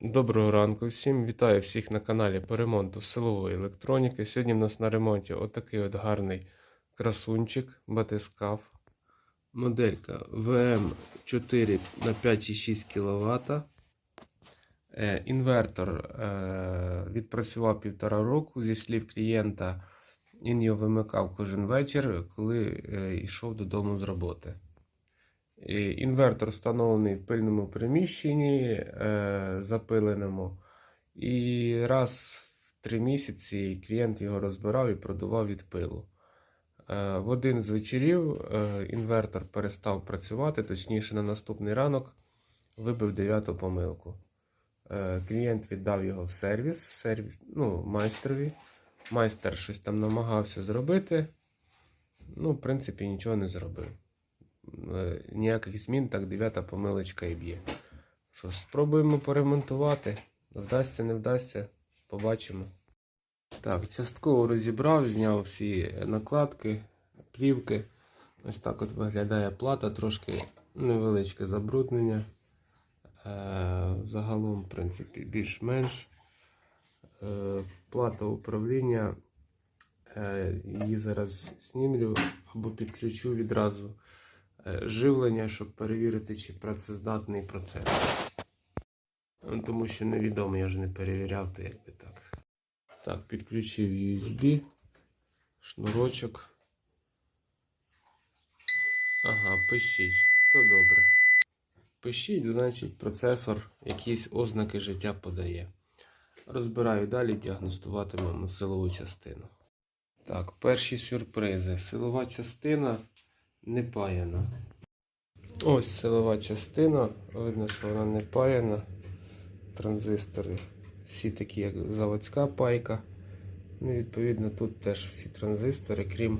Доброго ранку всім. Вітаю всіх на каналі по ремонту силової електроніки. Сьогодні в нас на ремонті отакий от гарний красунчик, батискаф. Моделька VM4 на 5,6 кВт. Е, Інвертор е, відпрацював півтора року. Зі слів клієнта, він його вимикав кожен вечір, коли е, йшов додому з роботи. Інвертор встановлений в пильному приміщенні, е, запиленому. І раз в три місяці клієнт його розбирав і продував від пилу. Е, в один з вечорів е, інвертор перестав працювати, точніше, на наступний ранок вибив дев'яту помилку. Клієнт віддав його в сервіс, в сервіс ну, майстрові. Майстер щось там намагався зробити. Ну, в принципі, нічого не зробив. Е, ніяких змін, так дев'ята помилочка і б'є. Що спробуємо поремонтувати. Вдасться, не вдасться, побачимо. Так, частково розібрав, зняв всі накладки, плівки. Ось так от виглядає плата, трошки невеличке забруднення. Е, загалом, в принципі, більш-менш. Е, плата управління. Е, її зараз знімлю або підключу відразу живлення, щоб перевірити, чи працездатний процес. Ну, Тому що невідомо, я ж не перевіряв, то якби так. Так, підключив USB, шнурочок. Ага, пишіть. То добре. Пишіть, значить, процесор якісь ознаки життя подає. Розбираю далі, діагностуватимемо силову частину. Так, перші сюрпризи. Силова частина не паяна. Ось силова частина. Видно, що вона не паяна. Транзистори всі такі, як заводська пайка. Ну, відповідно, тут теж всі транзистори, крім,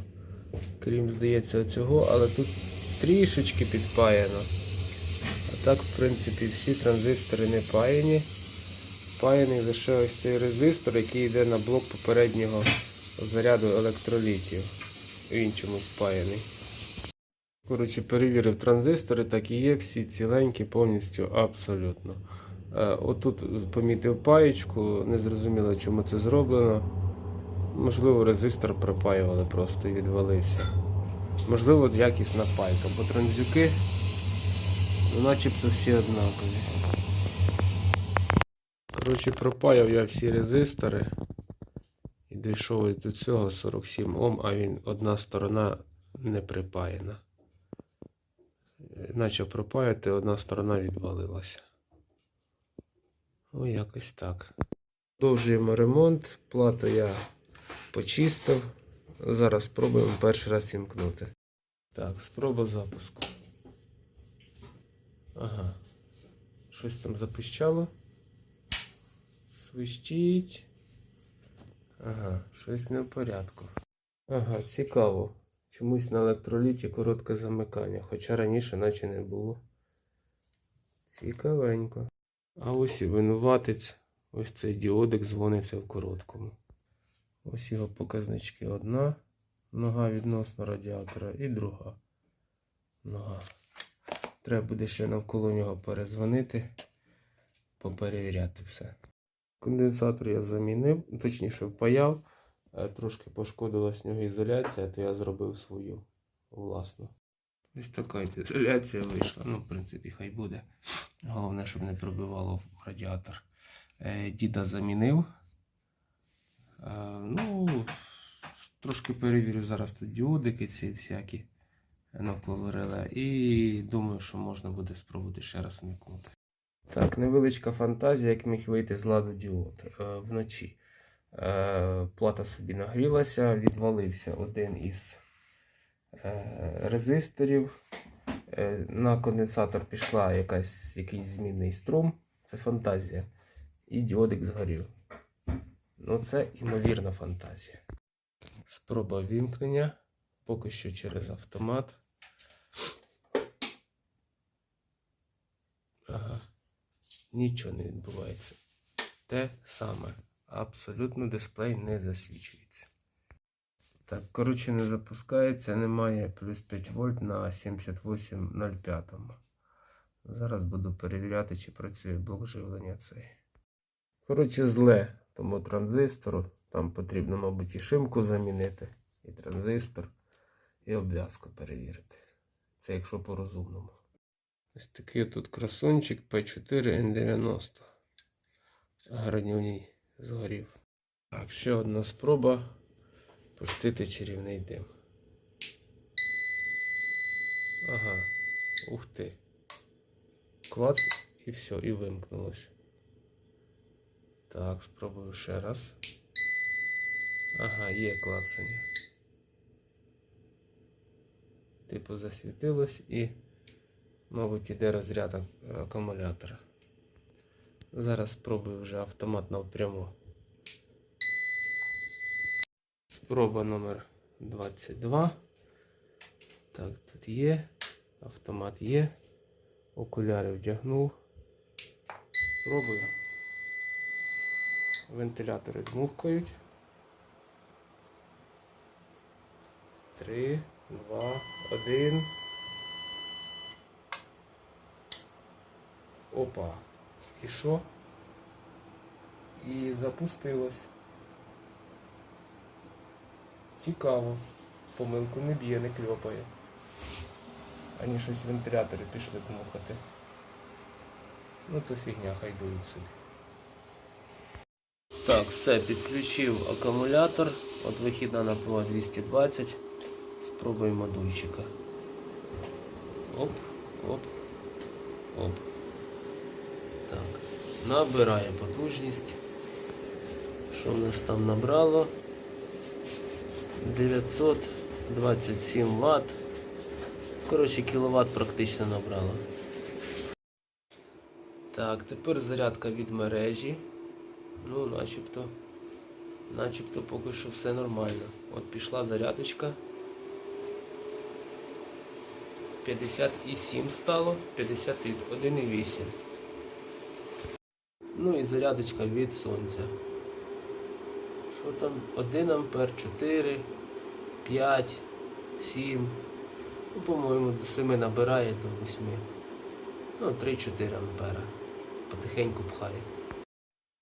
крім здається, цього, але тут трішечки підпаяно. А так, в принципі, всі транзистори не паяні. Паяний лише ось цей резистор, який йде на блок попереднього заряду електролітів. Він чомусь паяний. Коротше, перевірив транзистори, так і є, всі ціленькі, повністю абсолютно. Е, Отут помітив паєчку, не зрозуміло, чому це зроблено. Можливо, резистор припаювали просто і відвалився. Можливо, якісна пайка, бо транзюки ну, начебто всі однакові. Коротше, пропаяв я всі резистори і дійшов до цього 47 Ом, а він одна сторона не припаяна. Начав пропаяти, одна сторона відвалилася. О, якось так. Продовжуємо ремонт. Плату я почистив. Зараз спробуємо перший раз вімкнути. Так, спроба запуску. Ага. Щось там запищало. Свищить. Ага, щось не в порядку. Ага, цікаво. Чомусь на електроліті коротке замикання, хоча раніше наче не було. Цікавенько. А ось і винуватець. Ось цей діодик дзвониться в короткому. Ось його показнички. Одна нога відносно радіатора і друга нога. Треба буде ще навколо нього перезвонити, поперевіряти все. Конденсатор я замінив, точніше впаяв. Е, Трошки пошкодилась нього ізоляція, то я зробив свою власну. Ось така ізоляція вийшла. Ну, в принципі, хай буде. Головне, щоб не пробивало в радіатор. Е, Діда замінив. Е, Ну, трошки перевірю зараз тут діодики ці всякі навколо реле. І думаю, що можна буде спробувати ще раз вмикнути. Так, невеличка фантазія, як міг вийти з ладу діод е, вночі. Е, плата собі нагрілася, відвалився один із е, резисторів. Е, на конденсатор пішла якась, якийсь змінний струм. Це фантазія. І діодик згорів. Ну, це імовірна фантазія. Спроба вімкнення. Поки що через автомат. Ага. Нічого не відбувається. Те саме. Абсолютно дисплей не засвічується. Так, коротше, не запускається, немає плюс 5 вольт на 78.05. Зараз буду перевіряти, чи працює блок живлення цей. Коротше, зле тому транзистору. Там потрібно, мабуть, і шимку замінити, і транзистор, і обв'язку перевірити. Це якщо по-розумному. Ось такий тут красунчик P4N90. Гранюній згорів. Так, ще одна спроба пустити чарівний дим. Ага, ух ти. Клац і все, і вимкнулось. Так, спробую ще раз. Ага, є клацання. Типу засвітилось і, мабуть, іде розряд акумулятора. Зараз спробую вже автомат напряму. Спроба номер 22. Так, тут є. Автомат є. Окуляри вдягнув. Спробую. Вентилятори дмухкають. Три, два, один. Опа. І що? І запустилось. Цікаво. Помилку не б'є, не кльопає. Ані щось вентилятори пішли дмухати. Ну то фігня, хай дують собі. Так, все, підключив акумулятор. От вихідна напруга 220. Спробуємо дуйчика. Оп, оп, оп. Так. Набирає потужність. Що в нас там набрало? 927 Вт. Коротше, кіловат практично набрало. Так, тепер зарядка від мережі. Ну, начебто. Начебто поки що все нормально. От пішла зарядочка. 57 стало, 51,8. Ну і зарядочка від сонця. Що там? 1 ампер, 4, 5, 7. Ну, по-моєму, до 7 набирає до 8. Ну, 3-4 ампера. Потихеньку пхає.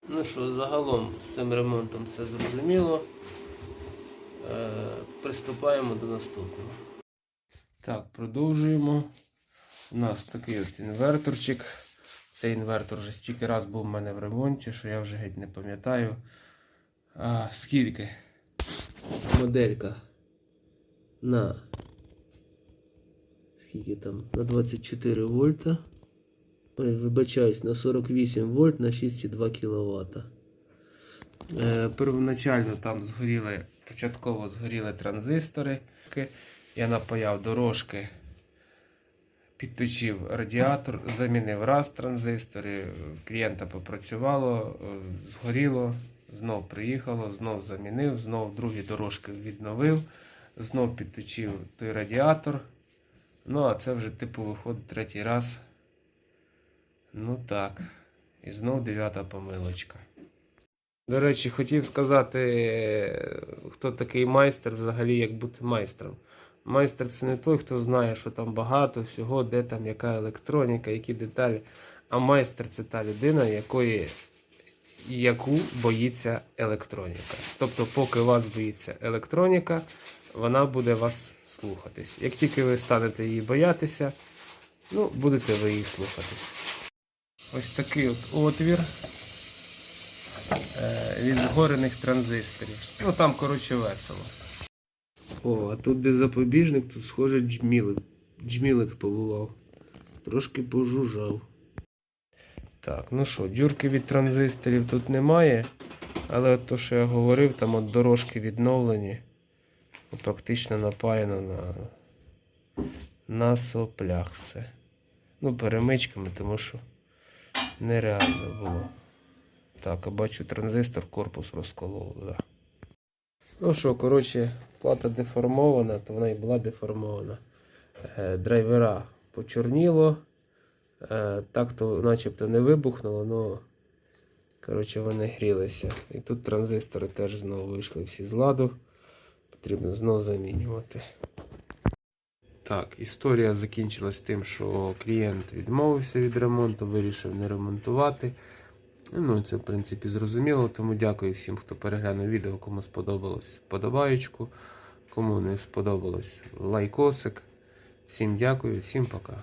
Ну що, загалом з цим ремонтом все зрозуміло. Е, приступаємо до наступного. Так, продовжуємо. У нас такий от інверторчик. Цей інвертор вже стільки раз був у мене в ремонті, що я вже геть не пам'ятаю. А, скільки? Моделька на скільки там? На 24 вольта. Ой, вибачаюсь, на 48 вольт на 6,2 кВт. Е, первоначально там згоріли, початково згоріли транзистори. Я напаяв дорожки, підточив радіатор, замінив раз транзистори, клієнта попрацювало, е, згоріло, знов приїхало, знов замінив, знов другі дорожки відновив, знов підточив той радіатор. Ну, а це вже типу виходить третій раз. Ну так. І знов дев'ята помилочка. До речі, хотів сказати, е, хто такий майстер, взагалі, як бути майстром. Майстер це не той, хто знає, що там багато всього, де там яка електроніка, які деталі. А майстер це та людина, якої, яку боїться електроніка. Тобто, поки вас боїться електроніка, вона буде вас слухатись. Як тільки ви станете її боятися, ну, будете ви її слухатись. Ось такий от отвір е, від згорених транзисторів. Ну там, коротше, весело. О, а тут де запобіжник, тут схоже джмілик. Джмілик побував. Трошки пожужжав. Так, ну що, дюрки від транзисторів тут немає. Але от то, що я говорив, там от дорожки відновлені. Практично напаяно на, на соплях все. Ну, перемичками, тому що нереально було. Так, а бачу транзистор, корпус розколов. Да. Ну що, коротше, плата деформована, то вона і була деформована. Е, драйвера почорніло. Е, так то начебто не вибухнуло, але коротше, вони грілися. І тут транзистори теж знову вийшли всі з ладу. Потрібно знову замінювати. Так, історія закінчилась тим, що клієнт відмовився від ремонту, вирішив не ремонтувати. Ну, це, в принципі, зрозуміло, тому дякую всім, хто переглянув відео, кому сподобалось подобаєчку, кому не сподобалось лайкосик. Всім дякую, всім пока.